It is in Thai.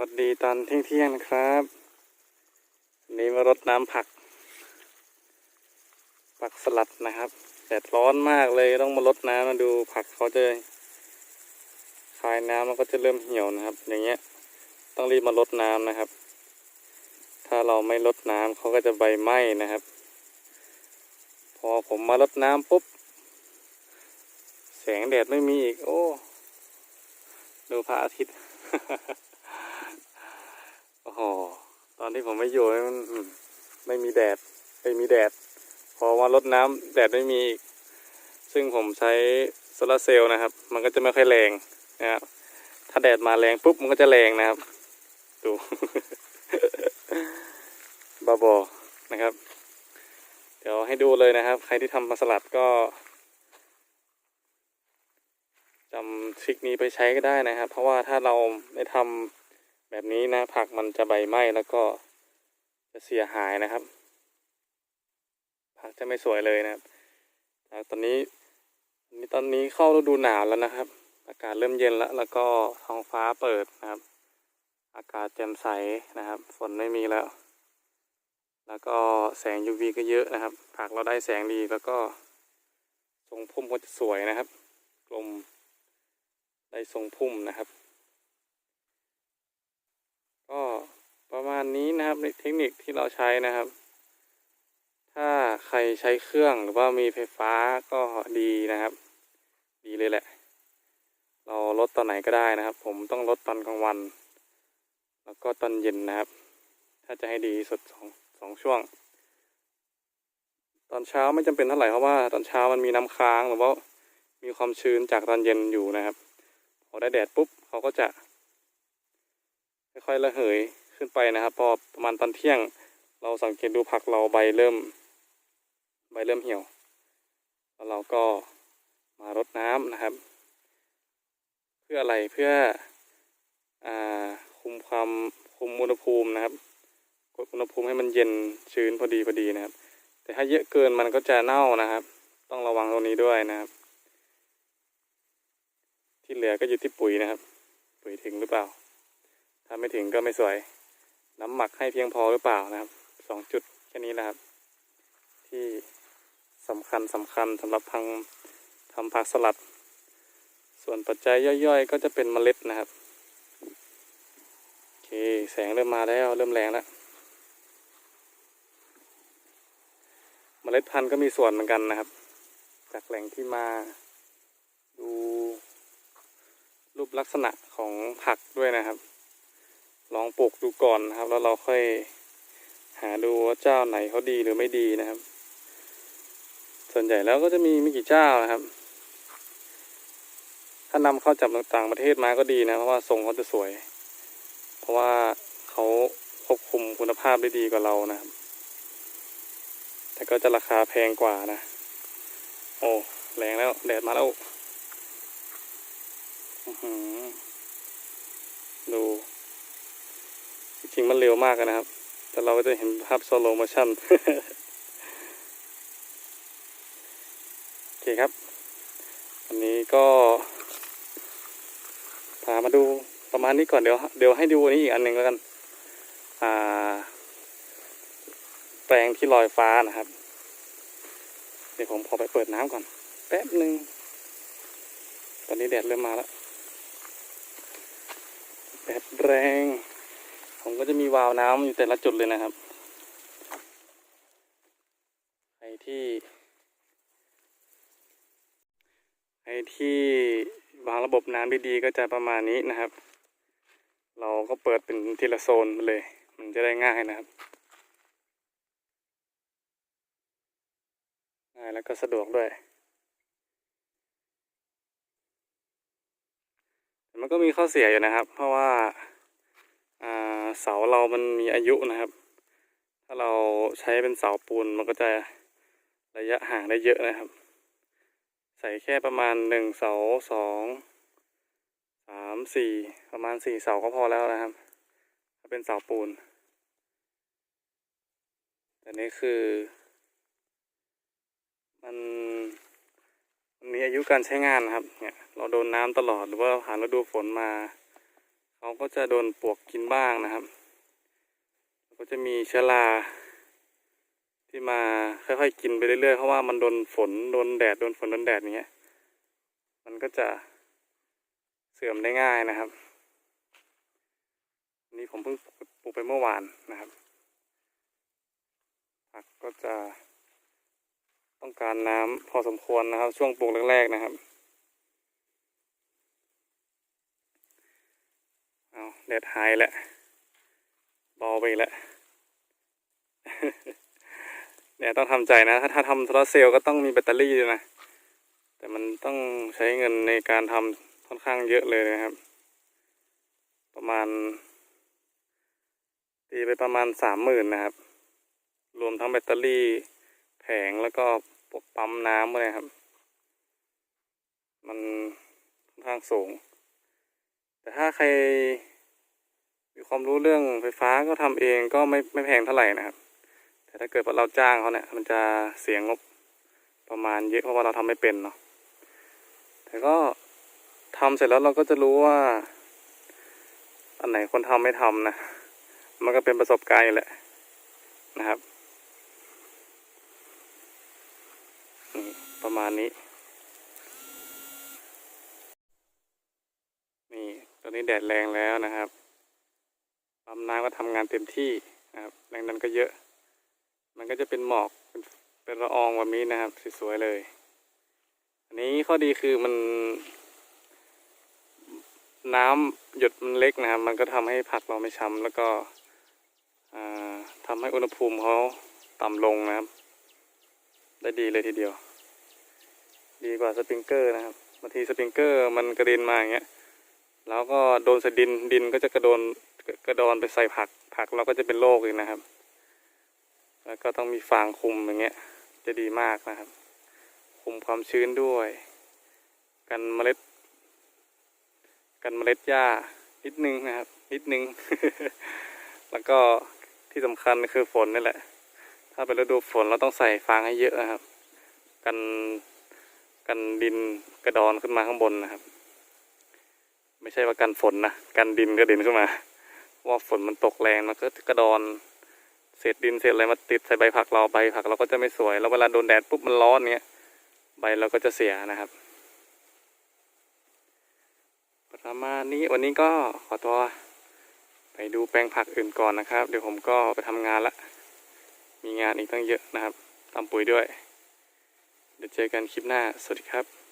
วัสดีตอนเที่ยงเที่ยงๆนะครับวันนี้มารดน้ำผัก ผักสลัดนะครับแดดร้อนมากเลยต้องมารดน้ำมาดูผักเขาจะคายน้ำมันก็จะเริ่มเหี่ยวนะครับ อย่างเงี้ย ต้องรีบมารดน้ำนะครับ ถ้าเราไม่รดน้ำเขาก็จะใบไหม้นะครับ พอผมมารดน้ำปุ๊บแสงแดดไม่มีอีก โอ้ ดูพระอาทิตย์ โอ้โห ตอนที่ผมไม่อยู่มันไม่มีแดดไม่มีแดด พอมารดน้ำแดดไม่มีอีก ซึ่งผมใช้โซลาร์เซลล์นะครับ มันก็จะไม่ค่อยแรงนะครับถ้าแดดมาแรงปุ๊บมันก็จะแรงนะครับ ดูบาบอนะครับ เดี๋ยวให้ดูเลยนะครับ ใครที่ทำปลาสลัดก็จำทริคนี้ไปใช้ก็ได้นะครับ เพราะว่าถ้าเราไม่ทำ แบบนี้นะผักมันจะใบไหม้แล้วก็จะเสียหายนะครับ ผักจะไม่สวยเลยนะครับตอนนี้ตอนนี้ตอนนี้เข้าฤดูหนาวแล้วนะครับ อากาศเริ่มเย็นแล้ว แล้วก็ท้องฟ้าเปิดนะครับ อากาศแจ่มใสนะครับ ฝนไม่มีแล้ว แล้วก็แสง UV ก็เยอะนะครับ ผักเราได้แสงดีแล้วก็ทรงพุ่มก็จะสวยนะครับ กลมได้ทรงพุ่มนะครับ ก็ประมาณนี้นะครับใน เทคนิคที่เราใช้นะครับ ถ้าใครใช้เครื่องหรือว่ามีไฟฟ้าก็ดีนะครับ ดีเลยแหละ เราลดตอนไหนก็ได้นะครับ ผมต้องลดตอนกลางวัน แล้วก็ตอนเย็นนะครับ ถ้าจะให้ดีสุดสองสองช่วง ตอนเช้าไม่จำเป็นเท่าไหร่เพราะว่าตอนเช้ามันมีน้ำค้างหรือว่ามีความชื้นจากตอนเย็นอยู่นะครับพอได้แดดปุ๊บเขาก็จะค่อยๆระเหย ขึ้นไปนะครับ พอประมาณตอนเที่ยง เราสังเกตดูผักเราใบเริ่ม ใบเริ่มเหี่ยว แล้วเราก็มารดน้ำนะครับ เพื่ออะไรเพื่ออ่าคุมความคุมอุณหภูมินะครับกดอุณหภูมิให้มันเย็นชื้นพอดีพอดีนะครับ แต่ถ้าเยอะเกินมันก็จะเน่านะครับ ต้องระวังตรงนี้ด้วยนะครับ ที่เหลือก็อยู่ที่ปุ๋ยนะครับ ปุ๋ยถึงหรือเปล่า ถ้าไม่ถึงก็ไม่สวย น้ำหมักให้เพียงพอหรือเปล่านะครับสองจุดแค่นี้นะครับ ที่สำคัญสำคัญสำหรับทางทำผักสลัด ส่วนปัจจัยย่อยๆ ก็จะเป็นเมล็ดนะครับโอเคแสงเริ่มมาแล้วเริ่มแรงแล้วเมล็ดพันธุ์ก็มีส่วนเหมือนกันนะครับ จากแหล่งที่มาดูรูปลักษณะของผักด้วยนะครับ ลองปลูกดูก่อนนะครับ แล้วเราค่อยหาดูว่าเจ้าไหนเขาดีหรือไม่ดีนะครับ ส่วนใหญ่แล้วก็จะมีไม่กี่เจ้านะครับ ถ้านำเข้าจากต่างประเทศมาก็ดีนะเพราะว่าทรงเขาจะสวย เพราะว่าเขาควบคุมคุณภาพได้ดีกว่าเรานะครับ แต่ก็จะราคาแพงกว่านะ โอ้แรงแล้วแดดมาแล้วอือหือดู จริงมันเร็วมากนะครับ แต่เราก็จะเห็นภาพโซโลโมชั่นโอเคครับ อันนี้ก็พามาดูประมาณนี้ก่อนเดี๋ยวเดี๋ยวให้ดูอันนี้อีกอันหนึ่งแล้วกัน อ่า แปลงที่ลอยฟ้านะครับ เดี๋ยวผมขอไปเปิดน้ำก่อน แป๊บหนึ่งตอนนี้แดดเริ่มมาแล้วแดดแรง ผมก็จะมีวาล์วน้ำอยู่แต่ละจุดเลยนะครับ ใครที่ ใครที่วางระบบน้ำดีๆก็จะประมาณนี้นะครับ เราก็เปิดเป็นทีละโซนไปเลย มันจะได้ง่ายนะครับ ง่ายแล้วก็สะดวกด้วยมันก็มีข้อเสียอยู่นะครับ เพราะว่า เสาเรามันมีอายุนะครับ ถ้าเราใช้เป็นเสาปูนมันก็จะระยะห่างได้เยอะนะครับ ใส่แค่ประมาณหนึ่งเสาสองสามสี่ประมาณสี่เสาก็พอแล้วนะครับ ถ้าเป็นเสาปูน แต่นี่คือ มันมันมีอายุการใช้งานนะครับ เนี่ย เราโดนน้ำตลอดหรือว่าผ่านฤดูฝนมา เขาก็จะโดนปลวกกินบ้างนะครับแล้วก็จะมีเชื้อราที่มาค่อยๆกินไปเรื่อยๆเพราะว่ามันโดนฝนโดนแดดโดนฝนโดนแดดอย่างเงี้ย มันก็จะเสื่อมได้ง่ายนะครับนนี้ผมเพิ่งปลูกไปเมื่อวานนะครับผักก็จะต้องการน้ำพอสมควรนะครับ ช่วงปลูกแรกๆนะครับ เอาแดดหายแล้วเบาไปแล้วเนี่ยต้องทำใจนะ ถ้าถ้าทำโซลาเซลล์ก็ต้องมีแบตเตอรี่ด้วยนะ แต่มันต้องใช้เงินในการทำค่อนข้างเยอะเลยนะครับ ประมาณตีไปประมาณสามหมื่นนะครับ รวมทั้งแบตเตอรี่แผงแล้วก็พวกปั๊มน้ำอะไรครับ มันค่อนข้างสูง แต่ถ้าใคร ความรู้เรื่องไฟฟ้าก็ทำเองก็ไม่ไม่แพงเท่าไหร่นะครับ แต่ถ้าเกิดว่าเราจ้างเขาเนี่ยมันจะเสียงบประมาณเยอะเพราะว่าเราทำไม่เป็นเนาะแต่ก็ทำเสร็จแล้วเราก็จะรู้ว่า อันไหนคนทำไม่ทำนะ มันก็เป็นประสบการณ์แหละนะครับประมาณนี้ นี่ตอนนี้แดดแรงแล้วนะครับ มน้ำก็ทำงานเต็มที่นะครับแรงดันก็เยอะ มันก็จะเป็นหมอกเป็นเป็นละอองแบบนี้นะครับสวยๆเลย อันนี้ข้อดีคือมัน น้ำหยดมันเล็กนะครับ มันก็ทำให้ผักเราไม่ช้ำแล้วก็อ่าทำให้อุณหภูมิเขาต่ำลงนะครับ ได้ดีเลยทีเดียว ดีกว่าสปริงเกอร์นะครับบางทีสปริงเกอร์มันกระเด็นมาอย่างเงี้ยแล้วก็โดนสดินดินก็จะกระโดน กระดอนไปใส่ผัก ผักเราก็จะเป็นโรคอีกนะครับ แล้วก็ต้องมีฟางคุมอย่างเงี้ย จะดีมากนะครับ คุมความชื้นด้วย กันเมล็ด กันเมล็ดหญ้านิดนึงนะครับ นิดนึง แล้วก็ที่สำคัญคือฝนนี่แหละ ถ้าเป็นฤดูฝนเราต้องใส่ฟางให้เยอะนะครับ กันกันดินกระดอนขึ้นมาข้างบนนะครับ ไม่ใช่ว่ากันฝนนะ กันดินกระเด็นขึ้นมา ว่าฝนมันตกแรงมันก็กระดอนเศษดินเศษอะไรมาติดใส่ใบผักเราใบผักเราก็จะไม่สวย แล้วเวลาโดนแดดปุ๊บมันร้อนเงี้ยใบเราก็จะเสียนะครับ ประมาณนี้วันนี้ก็ขอตัวไปดูแปลงผักอื่นก่อนนะครับ เดี๋ยวผมก็ไปทำงานละ มีงานอีกตั้งเยอะนะครับทำปุ๋ยด้วย เดี๋ยวเจอกันคลิปหน้า สวัสดีครับ